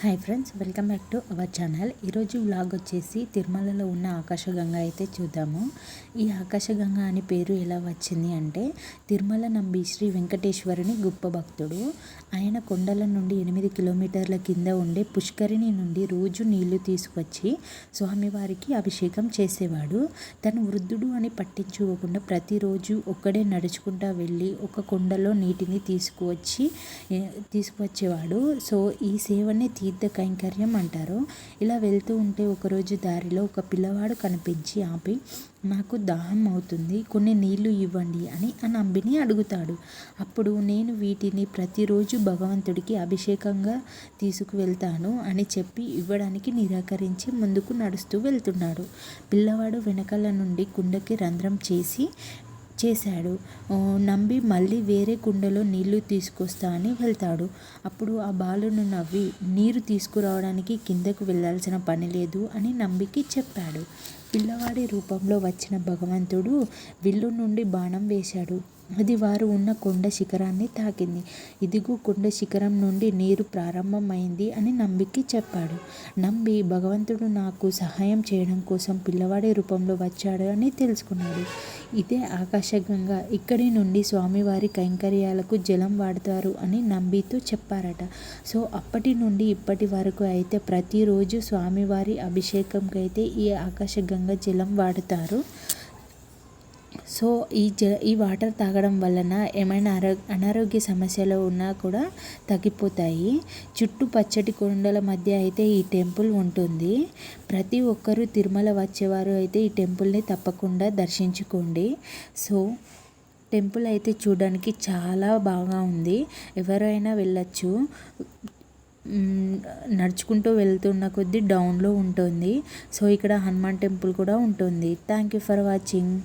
Hi friends welcome back to our channel ఈరోజు vlog వచ్చేసి తిరుమలలో ఉన్న ఆకాశగంగ అయితే చూద్దాము. ఈ ఆకాశగంగ అని పేరు ఎలా వచ్చింది అంటే తిరుమల నంబి శ్రీ వెంకటేశ్వరుని గొప్ప భక్తుడు. ఆయన కొండల నుండి ఎనిమిది కిలోమీటర్ల కింద ఉండే పుష్కరిణి నుండి రోజు నీళ్ళు తీసుకొచ్చి స్వామివారికి అభిషేకం చేసేవాడు. తను వృద్ధుడు అని పట్టించుకోకుండా ప్రతిరోజు ఒక్కడే నడుచుకుంటా వెళ్ళి ఒక కొండలో నీటిని తీసుకువచ్చి తీసుకువచ్చేవాడు. సో ఈ సేవని తీర్థ కైంకర్యం అంటారు. ఇలా వెళ్తూ ఉంటే ఒకరోజు దారిలో ఒక పిల్లవాడు కనిపించి ఆపి నాకు దాహం అవుతుంది కొన్ని నీళ్ళు ఇవ్వండి అని ఆ నంబిని అడుగుతాడు. అప్పుడు నేను వీటిని ప్రతిరోజు భగవంతుడికి అభిషేకంగా తీసుకువెళ్తాను అని చెప్పి ఇవ్వడానికి నిరాకరించి ముందుకు నడుస్తూ వెళ్తున్నాడు. పిల్లవాడు వెనకాల నుండి కుండకి రంధ్రం చేసి చేశాడు నమ్మి మళ్ళీ వేరే కుండలో నీళ్ళు తీసుకొస్తా అని వెళ్తాడు. అప్పుడు ఆ బాలును నవ్వి నీరు తీసుకురావడానికి కిందకు వెళ్ళాల్సిన పని లేదు అని నంబికి చెప్పాడు. పిల్లవాడి రూపంలో వచ్చిన భగవంతుడు విల్లు నుండి బాణం వేశాడు. అది వారు ఉన్న కొండ శిఖరాన్ని తాకింది. ఇదిగో కొండ శిఖరం నుండి నీరు ప్రారంభమైంది అని నంబికి చెప్పాడు. నంబి భగవంతుడు నాకు సహాయం చేయడం కోసం పిల్లవాడి రూపంలో వచ్చాడు అని తెలుసుకున్నాడు. ఇదే ఆకాశగంగా. ఇక్కడి నుండి స్వామివారి కైంకర్యాలకు జలం వాడతారు అని నంబితో చెప్పారట. సో అప్పటి నుండి ఇప్పటి వరకు అయితే ప్రతిరోజు స్వామివారి అభిషేకంకైతే ఈ ఆకాశగంగా జలం వాడతారు. సో ఈ జ ఈ వాటర్ తాగడం వలన ఏమైనా ఆరో అనారోగ్య సమస్యలు ఉన్నా కూడా తగ్గిపోతాయి. చుట్టూ పచ్చటి కొండల మధ్య అయితే ఈ టెంపుల్ ఉంటుంది. ప్రతి ఒక్కరూ తిరుమల వచ్చేవారు అయితే ఈ టెంపుల్ని తప్పకుండా దర్శించుకోండి. సో టెంపుల్ అయితే చూడడానికి చాలా బాగా ఉంది. ఎవరైనా వెళ్ళచ్చు. నడుచుకుంటూ వెళ్తున్న కొద్దీ డౌన్లో ఉంటుంది. సో ఇక్కడ హనుమాన్ టెంపుల్ కూడా ఉంటుంది. Thank you for watching.